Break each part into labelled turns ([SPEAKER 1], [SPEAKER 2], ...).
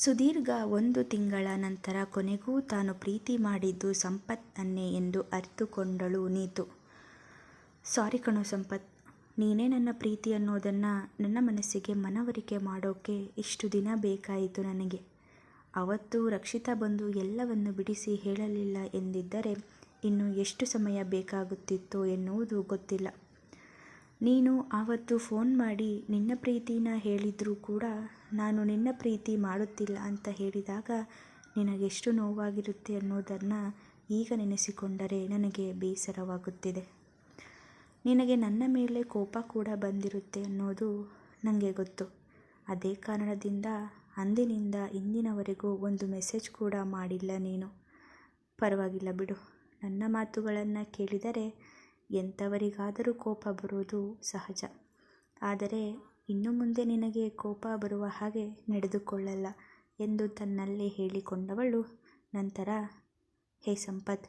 [SPEAKER 1] ಸುದೀರ್ಘ ಒಂದು ತಿಂಗಳ ನಂತರ ಕೊನೆಗೂ ತಾನು ಪ್ರೀತಿ ಮಾಡಿದ್ದು ಸಂಪತ್ತನ್ನೇ ಎಂದು ಅರಿತುಕೊಂಡಳು ನೀತು. ಸಾರಿ ಕಣೋ ಸಂಪತ್, ನೀನೇ ನನ್ನ ಪ್ರೀತಿ ಅನ್ನೋದನ್ನು ನನ್ನ ಮನಸ್ಸಿಗೆ ಮನವರಿಕೆ ಮಾಡೋಕ್ಕೆ ಇಷ್ಟು ದಿನ ಬೇಕಾಯಿತು ನನಗೆ. ಅವತ್ತು ರಕ್ಷಿತಾ ಬಂದು ಎಲ್ಲವನ್ನು ಬಿಡಿಸಿ ಹೇಳಲಿಲ್ಲ ಎಂದಿದ್ದರೆ ಇನ್ನು ಎಷ್ಟು ಸಮಯ ಬೇಕಾಗುತ್ತಿತ್ತು ಎನ್ನುವುದು ಗೊತ್ತಿಲ್ಲ. ನೀನು ಆವತ್ತು ಫೋನ್ ಮಾಡಿ ನಿನ್ನ ಪ್ರೀತಿನ ಹೇಳಿದರೂ ಕೂಡ ನಾನು ನಿನ್ನ ಪ್ರೀತಿ ಮಾಡುತ್ತಿಲ್ಲ ಅಂತ ಹೇಳಿದಾಗ ನಿನಗೆಷ್ಟು ನೋವಾಗಿರುತ್ತೆ ಅನ್ನೋದನ್ನು ಈಗ ನೆನೆಸಿಕೊಂಡರೆ ನನಗೆ ಬೇಸರವಾಗುತ್ತಿದೆ. ನಿನಗೆ ನನ್ನ ಮೇಲೆ ಕೋಪ ಕೂಡ ಬಂದಿರುತ್ತೆ ಅನ್ನೋದು ನನಗೆ ಗೊತ್ತು. ಅದೇ ಕಾರಣದಿಂದ ಅಂದಿನಿಂದ ಇಂದಿನವರೆಗೂ ಒಂದು ಮೆಸೇಜ್ ಕೂಡ ಮಾಡಿಲ್ಲ ನೀನು. ಪರವಾಗಿಲ್ಲ ಬಿಡು. ನನ್ನ ಮಾತುಗಳನ್ನು ಕೇಳಿದರೆ ಎಂಥವರಿಗಾದರೂ ಕೋಪ ಬರುವುದು ಸಹಜ. ಆದರೆ ಇನ್ನು ಮುಂದೆ ನಿನಗೆ ಕೋಪ ಬರುವ ಹಾಗೆ ನಡೆದುಕೊಳ್ಳಲ್ಲ ಎಂದು ತನ್ನಲ್ಲೇ ಹೇಳಿಕೊಂಡವಳು. ನಂತರ, ಹೇ ಸಂಪತ್,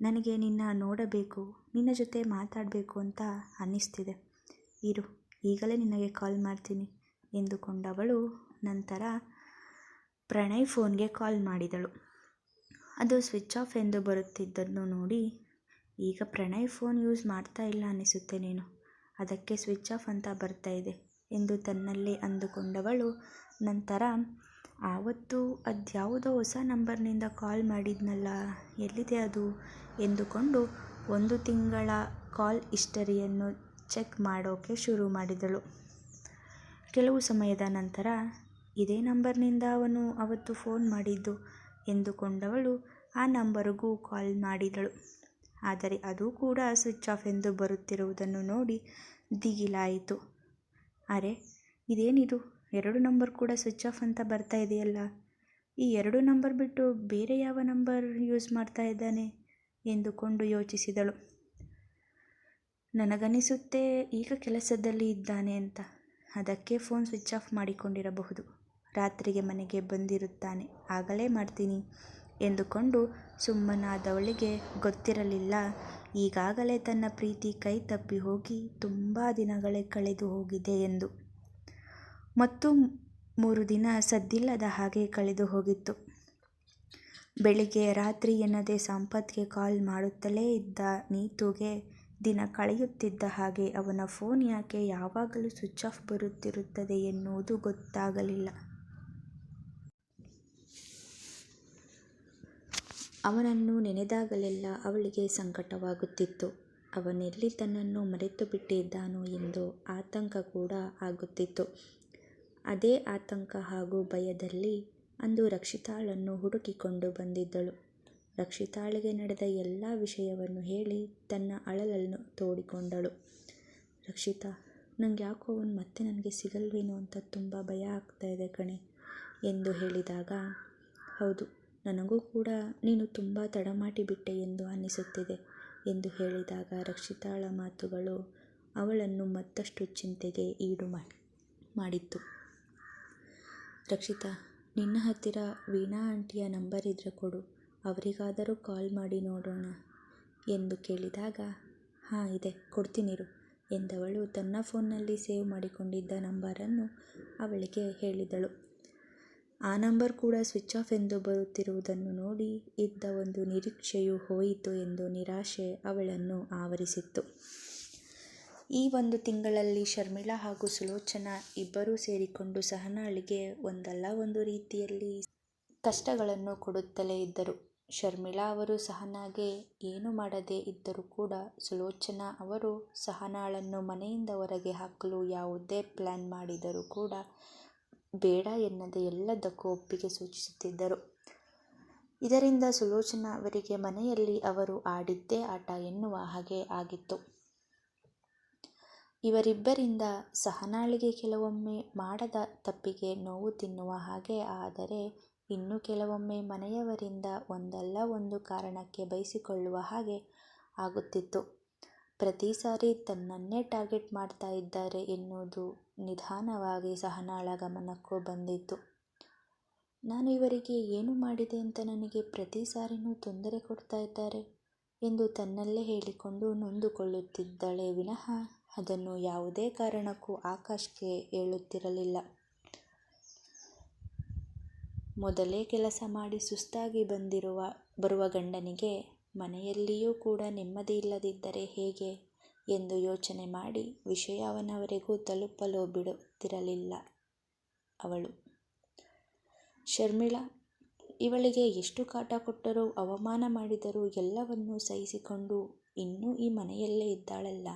[SPEAKER 1] ನನಗೆ ನಿನ್ನ ನೋಡಬೇಕು, ನಿನ್ನ ಜೊತೆ ಮಾತಾಡಬೇಕು ಅಂತ ಅನ್ನಿಸ್ತಿದೆ. ಇರು, ಈಗಲೇ ನಿನಗೆ ಕಾಲ್ ಮಾಡ್ತೀನಿ ಎಂದುಕೊಂಡವಳು. ನಂತರ ಪ್ರಣಯ್ ಫೋನ್ಗೆ ಕಾಲ್ ಮಾಡಿದಳು. ಅದು ಸ್ವಿಚ್ ಆಫ್ ಎಂದು ಬರುತ್ತಿದ್ದನ್ನು ನೋಡಿ ಈಗ ಪ್ರಣಯ್ ಫೋನ್ ಯೂಸ್ ಮಾಡ್ತಾ ಇಲ್ಲ ಅನಿಸುತ್ತೆ ನೀನು. ಅದಕ್ಕೆ ಸ್ವಿಚ್ ಆಫ್ ಅಂತ ಬರ್ತಾ ಇದೆ ಎಂದು ತನ್ನಲ್ಲೇ ಅಂದುಕೊಂಡವಳು. ನಂತರ, ಆವತ್ತು ಅದ್ಯಾವುದೋ ಹೊಸ ನಂಬರ್ನಿಂದ ಕಾಲ್ ಮಾಡಿದ್ನಲ್ಲ, ಎಲ್ಲಿದೆ ಅದು? ಎಂದುಕೊಂಡು ಒಂದು ತಿಂಗಳ ಕಾಲ್ ಹಿಸ್ಟರಿಯನ್ನು ಚೆಕ್ ಮಾಡೋಕ್ಕೆ ಶುರು ಮಾಡಿದಳು. ಕೆಲವು ಸಮಯದ ನಂತರ, ಇದೇ ನಂಬರ್ನಿಂದ ಅವನು ಅವತ್ತು ಫೋನ್ ಮಾಡಿದ್ದು? ಎಂದುಕೊಂಡವಳು ಆ ನಂಬರಿಗೂ ಕಾಲ್ ಮಾಡಿದಳು. ಆದರೆ ಅದು ಕೂಡ ಸ್ವಿಚ್ ಆಫ್ ಎಂದು ಬರುತ್ತಿರುವುದನ್ನು ನೋಡಿ ದಿಗಿಲಾಯಿತು. ಅರೆ, ಇದೇನಿದು? ಎರಡು ನಂಬರ್ ಕೂಡ ಸ್ವಿಚ್ ಆಫ್ ಅಂತ ಬರ್ತಾ ಇದೆಯಲ್ಲ. ಈ ಎರಡು ನಂಬರ್ ಬಿಟ್ಟು ಬೇರೆ ಯಾವ ನಂಬರ್ ಯೂಸ್ ಮಾಡ್ತಾ ಇದ್ದಾನೆ? ಎಂದುಕೊಂಡು ಯೋಚಿಸಿದಳು. ನನಗನಿಸುತ್ತೆ ಈಗ ಕೆಲಸದಲ್ಲಿ ಇದ್ದಾನೆ ಅಂತ. ಅದಕ್ಕೆ ಫೋನ್ ಸ್ವಿಚ್ ಆಫ್ ಮಾಡಿಕೊಂಡಿರಬಹುದು. ರಾತ್ರಿಗೆ ಮನೆಗೆ ಬಂದಿರುತ್ತಾನೆ. ಆಗಲೇ ಮಾಡ್ತೀನಿ. ಎಂದುಕೊಂಡು ಸುಮ್ಮನಾದವಳಿಗೆ ಗೊತ್ತಿರಲಿಲ್ಲ. ಈಗಾಗಲೇ ತನ್ನ ಪ್ರೀತಿ ಕೈ ತಪ್ಪಿ ಹೋಗಿ ತುಂಬ ದಿನಗಳೇ ಕಳೆದು ಹೋಗಿದೆ ಎಂದು. ಮತ್ತು ಮೂರು ದಿನ ಸದ್ದಿಲ್ಲದ ಹಾಗೆ ಕಳೆದು ಹೋಗಿತ್ತು. ಬೆಳಿಗ್ಗೆ ರಾತ್ರಿ ಎನ್ನದೆ ಸಂಪತ್ಗೆ ಕಾಲ್ ಮಾಡುತ್ತಲೇ ಇದ್ದ ನೀತುಗೆ ದಿನ ಕಳೆಯುತ್ತಿದ್ದ ಹಾಗೆ ಅವನ ಫೋನ್ ಯಾಕೆ ಯಾವಾಗಲೂ ಸ್ವಿಚ್ ಆಫ್ ಬರುತ್ತಿರುತ್ತದೆ ಎನ್ನುವುದು ಗೊತ್ತಾಗಲಿಲ್ಲ. ಅವನನ್ನು ನೆನೆದಾಗಲೆಲ್ಲ ಅವಳಿಗೆ ಸಂಕಟವಾಗುತ್ತಿತ್ತು. ಅವನೆಲ್ಲಿ ತನ್ನನ್ನು ಮರೆತು ಬಿಟ್ಟಿದ್ದಾನೋ ಎಂದು ಆತಂಕ ಕೂಡ ಆಗುತ್ತಿತ್ತು. ಅದೇ ಆತಂಕ ಹಾಗೂ ಭಯದಲ್ಲಿ ಅಂದು ರಕ್ಷಿತಾಳನ್ನು ಹುಡುಕಿಕೊಂಡು ಬಂದಿದ್ದಳು. ರಕ್ಷಿತಾಳಿಗೆ ನಡೆದ ಎಲ್ಲ ವಿಷಯವನ್ನು ಹೇಳಿ ತನ್ನ ಅಳಲನ್ನು ತೋಡಿಕೊಂಡಳು. ರಕ್ಷಿತಾ, ನಂಗೆ ಯಾಕೋ ಅವನು ಮತ್ತೆ ನನಗೆ ಸಿಗಲ್ವೇನೋ ಅಂತ ತುಂಬ ಭಯ ಆಗ್ತಾ ಇದೆ ಕಣೆ ಎಂದು ಹೇಳಿದಾಗ, ಹೌದು ನನಗೂ ಕೂಡ ನೀನು ತುಂಬ ತಡಮಾಟಿಬಿಟ್ಟೆ ಎಂದು ಅನ್ನಿಸುತ್ತಿದೆ ಎಂದು ಹೇಳಿದಾಗ ರಕ್ಷಿತಾಳ ಮಾತುಗಳು ಅವಳನ್ನು ಮತ್ತಷ್ಟು ಚಿಂತೆಗೆ ಈಡು ಮಾಡಿತ್ತು. ರಕ್ಷಿತಾ, ನಿನ್ನ ಹತ್ತಿರ ವೀಣಾ ಆಂಟಿಯ ನಂಬರ್ ಇದ್ದರೆ ಕೊಡು, ಅವರಿಗಾದರೂ ಕಾಲ್ ಮಾಡಿ ನೋಡೋಣ ಎಂದು ಕೇಳಿದಾಗ, ಹಾಂ, ಇದೆ ಕೊಡ್ತೀನಿರು ಎಂದವಳು ತನ್ನ ಫೋನ್ನಲ್ಲಿ ಸೇವ್ ಮಾಡಿಕೊಂಡಿದ್ದ ನಂಬರನ್ನು ಅವಳಿಗೆ ಹೇಳಿದಳು. ಆ ನಂಬರ್ ಕೂಡ ಸ್ವಿಚ್ ಆಫ್ ಎಂದು ಬರುತ್ತಿರುವುದನ್ನು ನೋಡಿ ಇದ್ದ ಒಂದು ನಿರೀಕ್ಷೆಯು ಹೋಯಿತು ಎಂದು ನಿರಾಶೆ ಅವಳನ್ನು ಆವರಿಸಿತ್ತು. ಈ ಒಂದು ತಿಂಗಳಲ್ಲಿ ಶರ್ಮಿಳಾ ಹಾಗೂ ಸುಲೋಚನಾ ಇಬ್ಬರೂ ಸೇರಿಕೊಂಡು ಸಹನಾಳಿಗೆ ಒಂದಲ್ಲ ಒಂದು ರೀತಿಯಲ್ಲಿ ಕಷ್ಟಗಳನ್ನು ಕೊಡುತ್ತಲೇ ಇದ್ದರು. ಶರ್ಮಿಳಾ ಅವರು ಸಹನಾಗೆ ಏನು ಮಾಡದೇ ಇದ್ದರೂ ಕೂಡ ಸುಲೋಚನಾ ಅವರು ಸಹನಾಳನ್ನು ಮನೆಯಿಂದ ಹೊರಗೆ ಹಾಕಲು ಯಾವುದೇ ಪ್ಲ್ಯಾನ್ ಮಾಡಿದರೂ ಕೂಡ ಬೇಡ ಎನ್ನದೆ ಎಲ್ಲದಕ್ಕೂ ಒಪ್ಪಿಗೆ ಸೂಚಿಸುತ್ತಿದ್ದರು. ಇದರಿಂದ ಸುಲೋಚನಾ ಅವರಿಗೆ ಮನೆಯಲ್ಲಿ ಅವರು ಆಡಿದ್ದೇ ಆಟ ಎನ್ನುವ ಹಾಗೆ ಆಗಿತ್ತು. ಇವರಿಬ್ಬರಿಂದ ಸಹನಾಳಿಗೆ ಕೆಲವೊಮ್ಮೆ ಮಾಡದ ತಪ್ಪಿಗೆ ನೋವು ತಿನ್ನುವ ಹಾಗೆ, ಆದರೆ ಇನ್ನು ಕೆಲವೊಮ್ಮೆ ಮನೆಯವರಿಂದ ಒಂದಲ್ಲ ಒಂದು ಕಾರಣಕ್ಕೆ ಬೈಸಿಕೊಳ್ಳುವ ಹಾಗೆ ಆಗುತ್ತಿತ್ತು. ಪ್ರತಿ ಸಾರಿ ತನ್ನನ್ನೇ ಟಾರ್ಗೆಟ್ ಮಾಡ್ತಾ ಇದ್ದಾರೆ ಎನ್ನುವುದು ನಿಧಾನವಾಗಿ ಸಹನಾಳ ಗಮನಕ್ಕೂ ಬಂದಿತ್ತು. ನಾನು ಇವರಿಗೆ ಏನು ಮಾಡಿದೆ ಅಂತ ನನಗೆ ಪ್ರತಿ ಸಾರಿನೂ ತೊಂದರೆ ಕೊಡ್ತಾ ಇದ್ದಾರೆ ಎಂದು ತನ್ನಲ್ಲೇ ಹೇಳಿಕೊಂಡು ನೊಂದುಕೊಳ್ಳುತ್ತಿದ್ದಳೆ ವಿನಃ ಅದನ್ನು ಯಾವುದೇ ಕಾರಣಕ್ಕೂ ಆಕಾಶ್ಗೆ ಹೇಳುತ್ತಿರಲಿಲ್ಲ. ಮೊದಲೇ ಕೆಲಸ ಮಾಡಿ ಸುಸ್ತಾಗಿ ಬಂದಿರುವ, ಬರುವ ಗಂಡನಿಗೆ ಮನೆಯಲ್ಲಿಯೂ ಕೂಡ ನೆಮ್ಮದಿ ಇಲ್ಲದಿದ್ದರೆ ಹೇಗೆ? ಎಂದು ಯೋಚನೆ ಮಾಡಿ ವಿಷಯ ಅವನವರೆಗೂ ತಲುಪಲು ಬಿಡುತ್ತಿರಲಿಲ್ಲ ಅವಳು. ಶರ್ಮಿಳಾ, ಇವಳಿಗೆ ಎಷ್ಟು ಕಾಟ ಕೊಟ್ಟರೂ, ಅವಮಾನ ಮಾಡಿದರೂ ಎಲ್ಲವನ್ನೂ ಸಹಿಸಿಕೊಂಡು ಇನ್ನೂ ಈ ಮನೆಯಲ್ಲೇ ಇದ್ದಾಳಲ್ಲ,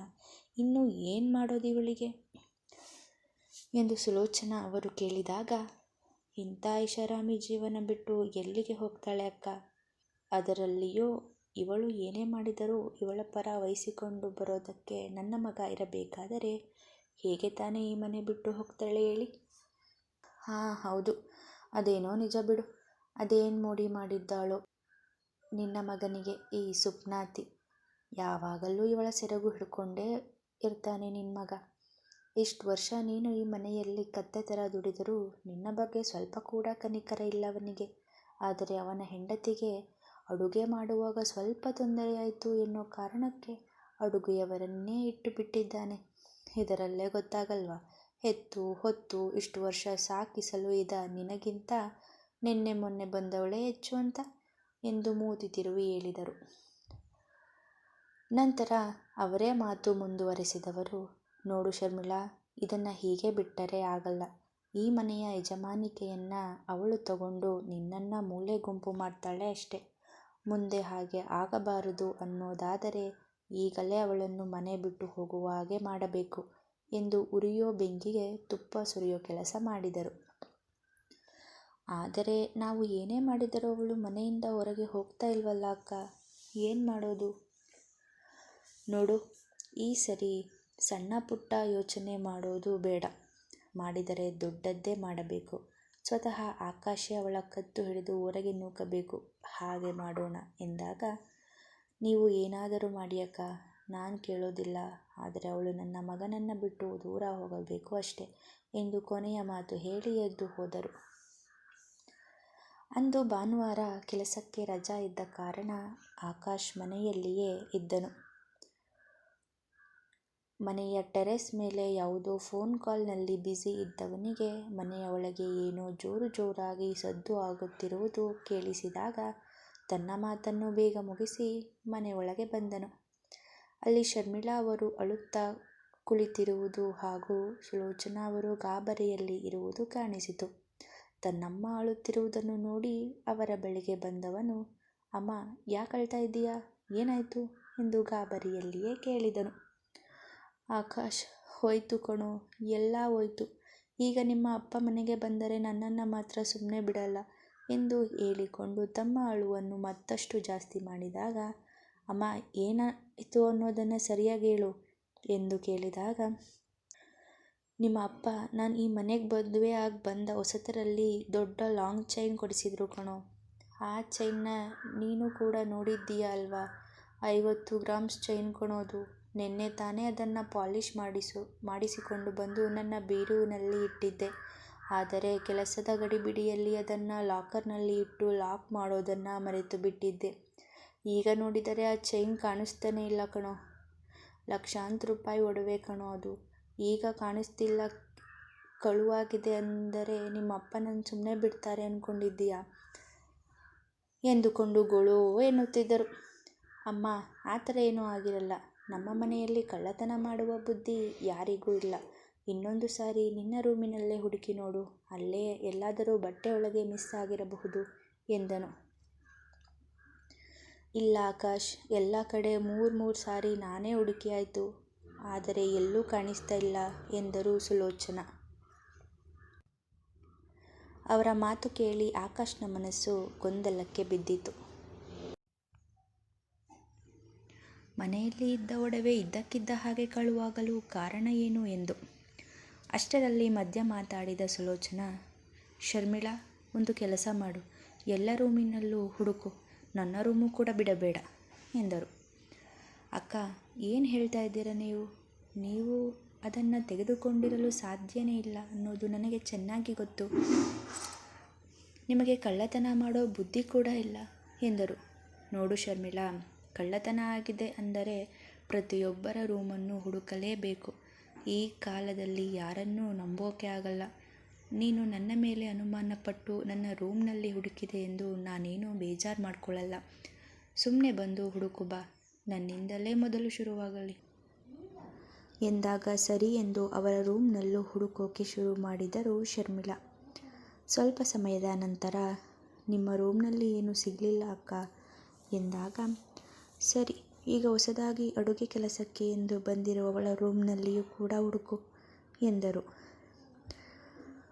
[SPEAKER 1] ಇನ್ನು ಏನು ಮಾಡೋದು ಇವಳಿಗೆ? ಎಂದು ಸುಲೋಚನಾ ಅವರು ಕೇಳಿದಾಗ, ಇಂಥ ಐಷಾರಾಮಿ ಜೀವನ ಬಿಟ್ಟು ಎಲ್ಲಿಗೆ ಹೋಗ್ತಾಳೆ ಅಕ್ಕ? ಅದರಲ್ಲಿಯೂ ಇವಳು ಏನೇ ಮಾಡಿದರೂ ಇವಳ ಪರ ವಹಿಸಿಕೊಂಡು ಬರೋದಕ್ಕೆ ನನ್ನ ಮಗ ಇರಬೇಕಾದರೆ ಹೇಗೆ ತಾನೇ ಈ ಮನೆ ಬಿಟ್ಟು ಹೋಗ್ತಾಳೆ ಹೇಳಿ? ಹಾಂ, ಹೌದು. ಅದೇನೋ ನಿಜ ಬಿಡು. ಅದೇನು ಮೋಡಿ ಮಾಡಿದ್ದಾಳೋ ನಿನ್ನ ಮಗನಿಗೆ ಈ ಸುಪ್ನಾತಿ. ಯಾವಾಗಲೂ ಇವಳ ಸೆರಗು ಹಿಡ್ಕೊಂಡೇ ಇರ್ತಾನೆ ನಿನ್ನ ಮಗ. ಇಷ್ಟು ವರ್ಷ ನೀನು ಈ ಮನೆಯಲ್ಲಿ ಕತ್ತೆ ಥರ ದುಡಿದರೂ ನಿನ್ನ ಬಗ್ಗೆ ಸ್ವಲ್ಪ ಕೂಡ ಕನಿಕರ ಇಲ್ಲವನಿಗೆ. ಆದರೆ ಅವನ ಹೆಂಡತಿಗೆ ಅಡುಗೆ ಮಾಡುವಾಗ ಸ್ವಲ್ಪ ತೊಂದರೆಯಾಯಿತು ಎನ್ನೋ ಕಾರಣಕ್ಕೆ ಅಡುಗೆಯವರನ್ನೇ ಇಟ್ಟು ಬಿಟ್ಟಿದ್ದಾನೆ ಇದರಲ್ಲೇ ಗೊತ್ತಾಗಲ್ವಾ? ಹೆತ್ತು ಹೊತ್ತು, ಇಷ್ಟು ವರ್ಷ ಸಾಕಿಸಲು ಇದ ನಿನಗಿಂತ ನಿನ್ನೆ ಮೊನ್ನೆ ಬಂದವಳೇ ಹೆಚ್ಚು ಅಂತ? ಎಂದು ಮೂತಿ ತಿರುವಿ ಹೇಳಿದರು. ನಂತರ ಅವರೇ ಮಾತು ಮುಂದುವರೆಸಿದವರು, ನೋಡು ಶರ್ಮಿಳಾ, ಇದನ್ನು ಹೀಗೆ ಬಿಟ್ಟರೆ ಆಗಲ್ಲ. ಈ ಮನೆಯ ಯಜಮಾನಿಕೆಯನ್ನು ಅವಳು ತಗೊಂಡು ನಿನ್ನನ್ನು ಮೂಲೆ ಗುಂಪು ಮಾಡ್ತಾಳೆ ಅಷ್ಟೆ. ಮುಂದೆ ಹಾಗೆ ಆಗಬಾರದು ಅನ್ನೋದಾದರೆ ಈಗಲೇ ಅವಳನ್ನು ಮನೆ ಬಿಟ್ಟು ಹೋಗುವ ಹಾಗೆ ಮಾಡಬೇಕು ಎಂದು ಉರಿಯೋ ಬೆಂಕಿಗೆ ತುಪ್ಪ ಸುರಿಯೋ ಕೆಲಸ ಮಾಡಿದರು. ಆದರೆ ನಾವು ಏನೇ ಮಾಡಿದರೂ ಅವಳು ಮನೆಯಿಂದ ಹೊರಗೆ ಹೋಗ್ತಾ ಇಲ್ವಲ್ಲ ಅಕ್ಕ? ಏನು ಮಾಡೋದು? ನೋಡು, ಈ ಸರಿ ಸಣ್ಣ ಪುಟ್ಟ ಯೋಚನೆ ಮಾಡೋದು ಬೇಡ. ಮಾಡಿದರೆ ದೊಡ್ಡದ್ದೇ ಮಾಡಬೇಕು. ಸ್ವತಃ ಆಕಾಶೇ ಅವಳ ಕತ್ತು ಹಿಡಿದು ಹೊರಗೆ ನೂಕಬೇಕು. ಹಾಗೆ ಮಾಡೋಣ ಎಂದಾಗ, ನೀವು ಏನಾದರೂ ಮಾಡಿ ಅಕ್ಕ, ನಾನು ಕೇಳೋದಿಲ್ಲ, ಆದರೆ ಅವಳು ನನ್ನ ಮಗನನ್ನು ಬಿಟ್ಟು ದೂರ ಹೋಗಬೇಕು ಅಷ್ಟೆ, ಎಂದು ಕೊನೆಯ ಮಾತು ಹೇಳಿ ಎದ್ದು ಹೋದರು. ಅಂದು ಭಾನುವಾರ ಕೆಲಸಕ್ಕೆ ರಜಾ ಇದ್ದ ಕಾರಣ ಆಕಾಶ್ ಮನೆಯಲ್ಲಿಯೇ ಇದ್ದನು. ಮನೆಯ ಟೆರೆಸ್ ಮೇಲೆ ಯಾವುದೋ ಫೋನ್ ಕಾಲ್ನಲ್ಲಿ ಬ್ಯುಸಿ ಇದ್ದವನಿಗೆ ಮನೆಯ ಒಳಗೆ ಏನೋ ಜೋರು ಜೋರಾಗಿ ಸದ್ದು ಆಗುತ್ತಿರುವುದು ಕೇಳಿಸಿದಾಗ ತನ್ನ ಮಾತನ್ನು ಬೇಗ ಮುಗಿಸಿ ಮನೆ ಬಂದನು. ಅಲ್ಲಿ ಶರ್ಮಿಳಾ ಅವರು ಅಳುತ್ತಾ ಕುಳಿತಿರುವುದು ಹಾಗೂ ಸುಲೋಚನಾ ಅವರು ಗಾಬರಿಯಲ್ಲಿ ಇರುವುದು ಕಾಣಿಸಿತು. ತನ್ನಮ್ಮ ಅಳುತ್ತಿರುವುದನ್ನು ನೋಡಿ ಅವರ ಬಳಿಗೆ ಬಂದವನು, ಅಮ್ಮ, ಯಾಕೆ ಅಳ್ತಾ ಇದ್ದೀಯಾ? ಏನಾಯಿತು? ಎಂದು ಗಾಬರಿಯಲ್ಲಿಯೇ ಕೇಳಿದನು. ಆಕಾಶ್, ಹೋಯ್ತು ಕಣೋ, ಎಲ್ಲ ಹೋಯ್ತು. ಈಗ ನಿಮ್ಮ ಅಪ್ಪ ಮನೆಗೆ ಬಂದರೆ ನನ್ನನ್ನು ಮಾತ್ರ ಸುಮ್ಮನೆ ಬಿಡಲ್ಲ. ಎಂದು ಹೇಳಿಕೊಂಡು ತಮ್ಮ ಅಳುವನ್ನು ಮತ್ತಷ್ಟು ಜಾಸ್ತಿ ಮಾಡಿದಾಗ, ಅಮ್ಮ, ಏನಾಯಿತು ಅನ್ನೋದನ್ನು ಸರಿಯಾಗಿ ಹೇಳು ಎಂದು ಕೇಳಿದಾಗ, ನಿಮ್ಮ ಅಪ್ಪ, ನಾನು ಈ ಮನೆಗೆ ಮದುವೆ ಆಗಿ ಬಂದ ಹೊಸತರಲ್ಲಿ ದೊಡ್ಡ ಲಾಂಗ್ ಚೈನ್ ಕೊಡಿಸಿದ್ರು ಕಣೋ. ಆ ಚೈನ್ನ ನೀನು ಕೂಡ ನೋಡಿದ್ದೀಯ ಅಲ್ವಾ? ಐವತ್ತು ಗ್ರಾಮ್ಸ್ ಚೈನ್ ಕೊಣೋದು ನಿನ್ನೆ ತಾನೇ ಅದನ್ನು ಪಾಲಿಷ್ ಮಾಡಿಸು, ಮಾಡಿಸಿಕೊಂಡು ಬಂದು ನನ್ನ ಬೀರುವಿನಲ್ಲಿ ಇಟ್ಟಿದ್ದೆ. ಆದರೆ ಕೆಲಸದ ಗಡಿಬಿಡಿಯಲ್ಲಿ ಅದನ್ನು ಲಾಕರ್ನಲ್ಲಿ ಇಟ್ಟು ಲಾಕ್ ಮಾಡೋದನ್ನು ಮರೆತು ಬಿಟ್ಟಿದ್ದೆ ಈಗ ನೋಡಿದರೆ ಆ ಚೈನ್ ಕಾಣಿಸ್ತಾನೇ ಇಲ್ಲ ಕಣೋ. ಲಕ್ಷಾಂತರ ರೂಪಾಯಿ ಒಡವೆ ಕಣೋ ಅದು. ಈಗ ಕಾಣಿಸ್ತಿಲ್ಲ ಕಳುವಾಗಿದೆ ಅಂದರೆ ನಿಮ್ಮಪ್ಪ ನನ್ನ ಸುಮ್ಮನೆ ಬಿಡ್ತಾರೆ ಅಂದ್ಕೊಂಡಿದ್ದೀಯಾ ಎಂದುಕೊಂಡು ಗೊಳು ಎನ್ನುತ್ತಿದ್ದರು. ಅಮ್ಮ, ಆ ಥರ ಏನೂ ಆಗಿರಲ್ಲ. ನಮ್ಮ ಮನೆಯಲ್ಲಿ ಕಳ್ಳತನ ಮಾಡುವ ಬುದ್ಧಿ ಯಾರಿಗೂ ಇಲ್ಲ. ಇನ್ನೊಂದು ಸಾರಿ ನಿನ್ನ ರೂಮಿನಲ್ಲೇ ಹುಡುಕಿ ನೋಡು, ಅಲ್ಲೇ ಎಲ್ಲಾದರೂ ಬಟ್ಟೆ ಒಳಗೆ ಮಿಸ್ ಆಗಿರಬಹುದು ಎಂದನು. ಇಲ್ಲ ಆಕಾಶ್, ಎಲ್ಲ ಕಡೆ ಮೂರು ಮೂರು ಸಾರಿ ನಾನೇ ಹುಡುಕಿಯಾಯಿತು ಆದರೆ ಎಲ್ಲೂ ಕಾಣಿಸ್ತಾ ಇಲ್ಲ ಎಂದರು ಸುಲೋಚನಾ. ಅವರ ಮಾತು ಕೇಳಿ ಆಕಾಶ್ನ ಮನಸ್ಸು ಗೊಂದಲಕ್ಕೆ ಬಿದ್ದಿತು. ಮನೆಯಲ್ಲಿ ಇದ್ದ ಒಡವೆ ಇದ್ದಕ್ಕಿದ್ದ ಹಾಗೆ ಕಳುವಾಗಲು ಕಾರಣ ಏನು ಎಂದು ಅಷ್ಟರಲ್ಲಿ ಮಧ್ಯ ಮಾತಾಡಿದ ಸುಲೋಚನಾ, ಶರ್ಮಿಳಾ, ಒಂದು ಕೆಲಸ ಮಾಡು. ಎಲ್ಲ ರೂಮಿನಲ್ಲೂ ಹುಡುಕು. ನನ್ನ ರೂಮು ಕೂಡ ಬಿಡಬೇಡ, ಎಂದರು. ಅಕ್ಕ, ಏನು ಹೇಳ್ತಾ ಇದ್ದೀರಾ ನೀವು? ನೀವು ಅದನ್ನು ತೆಗೆದುಕೊಂಡಿರಲು ಸಾಧ್ಯನೇ ಇಲ್ಲ ಅನ್ನೋದು ನನಗೆ ಚೆನ್ನಾಗಿ ಗೊತ್ತು. ನಿಮಗೆ ಕಳ್ಳತನ ಮಾಡೋ ಬುದ್ಧಿ ಕೂಡ ಇಲ್ಲ, ಎಂದರು. ನೋಡು ಶರ್ಮಿಳಾ, ಕಳ್ಳತನ ಆಗಿದೆ ಅಂದರೆ ಪ್ರತಿಯೊಬ್ಬರ ರೂಮನ್ನು ಹುಡುಕಲೇಬೇಕು. ಈ ಕಾಲದಲ್ಲಿ ಯಾರನ್ನೂ ನಂಬೋಕೆ ಆಗಲ್ಲ. ನೀನು ನನ್ನ ಮೇಲೆ ಅನುಮಾನಪಟ್ಟು ನನ್ನ ರೂಮ್ನಲ್ಲಿ ಹುಡುಕಿದೆ ಎಂದು ನಾನೇನು ಬೇಜಾರು ಮಾಡ್ಕೊಳ್ಳಲ್ಲ. ಸುಮ್ಮನೆ ಬಂದು ಹುಡುಕು ಬಾ. ನನ್ನಿಂದಲೇ ಮೊದಲು ಶುರುವಾಗಲಿ. ಎಂದಾಗ ಸರಿ ಎಂದು ಅವರ ರೂಮ್ನಲ್ಲೂ ಹುಡುಕೋಕೆ ಶುರು ಮಾಡಿದರು ಶರ್ಮಿಳಾ. ಸ್ವಲ್ಪ ಸಮಯದ ನಂತರ, ನಿಮ್ಮ ರೂಮ್ನಲ್ಲಿ ಏನೂ ಸಿಗಲಿಲ್ಲ ಅಕ್ಕ ಎಂದಾಗ, ಸರಿ ಈಗ ಹೊಸದಾಗಿ ಅಡುಗೆ ಕೆಲಸಕ್ಕೆ ಎಂದು ಬಂದಿರುವವಳ ರೂಮ್ನಲ್ಲಿಯೂ ಕೂಡ ಹುಡುಕು ಎಂದರು.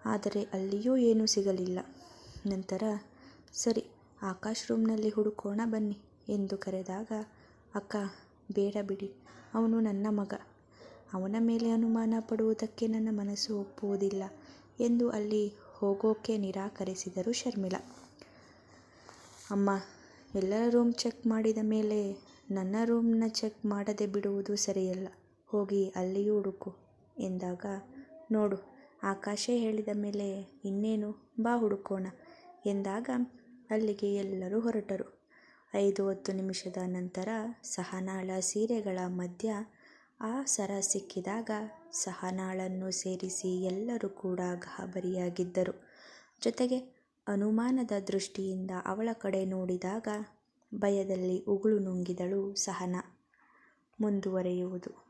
[SPEAKER 1] ಆದರೆ ಅಲ್ಲಿಯೂ ಏನೂ ಸಿಗಲಿಲ್ಲ. ನಂತರ, ಸರಿ, ಆಕಾಶ್ ರೂಮ್ನಲ್ಲಿ ಹುಡುಕೋಣ ಬನ್ನಿ ಎಂದು ಕರೆದಾಗ, ಅಕ್ಕ, ಬೇಡ ಬಿಡಿ, ಅವನು ನನ್ನ ಮಗ. ಅವನ ಮೇಲೆ ಅನುಮಾನ ಪಡುವುದಕ್ಕೆ ನನ್ನ ಮನಸ್ಸು ಒಪ್ಪುವುದಿಲ್ಲ ಎಂದು ಅಲ್ಲಿ ಹೋಗೋಕೆ ನಿರಾಕರಿಸಿದರು ಶರ್ಮಿಳಾ. ಅಮ್ಮ, ಎಲ್ಲರ ರೂಮ್ ಚೆಕ್ ಮಾಡಿದ ಮೇಲೆ ನನ್ನ ರೂಮ್ನ ಚೆಕ್ ಮಾಡದೆ ಬಿಡುವುದು ಸರಿಯಲ್ಲ. ಹೋಗಿ ಅಲ್ಲಿಯೂ ಹುಡುಕು ಎಂದಾಗ, ನೋಡು, ಆಕಾಶೇ ಹೇಳಿದ ಮೇಲೆ ಇನ್ನೇನು? ಬಾ ಹುಡುಕೋಣ ಎಂದಾಗ ಅಲ್ಲಿಗೆ ಎಲ್ಲರೂ ಹೊರಟರು. ಐದು ಹತ್ತು ನಿಮಿಷದ ನಂತರ ಸಹನಾಳ ಸೀರೆಗಳ ಮಧ್ಯ ಆ ಸರ ಸಿಕ್ಕಿದಾಗ ಸಹನಾಳನ್ನು ಸೇರಿಸಿ ಎಲ್ಲರೂ ಕೂಡ ಗಾಬರಿಯಾಗಿದ್ದರು. ಜೊತೆಗೆ ಅನುಮಾನದ ದೃಷ್ಟಿಯಿಂದ ಅವಳ ಕಡೆ ನೋಡಿದಾಗ ಭಯದಲ್ಲಿ ಉಗುಳು ನುಂಗಿದಳು ಸಹನಾ ಮುಂದುವರೆಯುವುದು.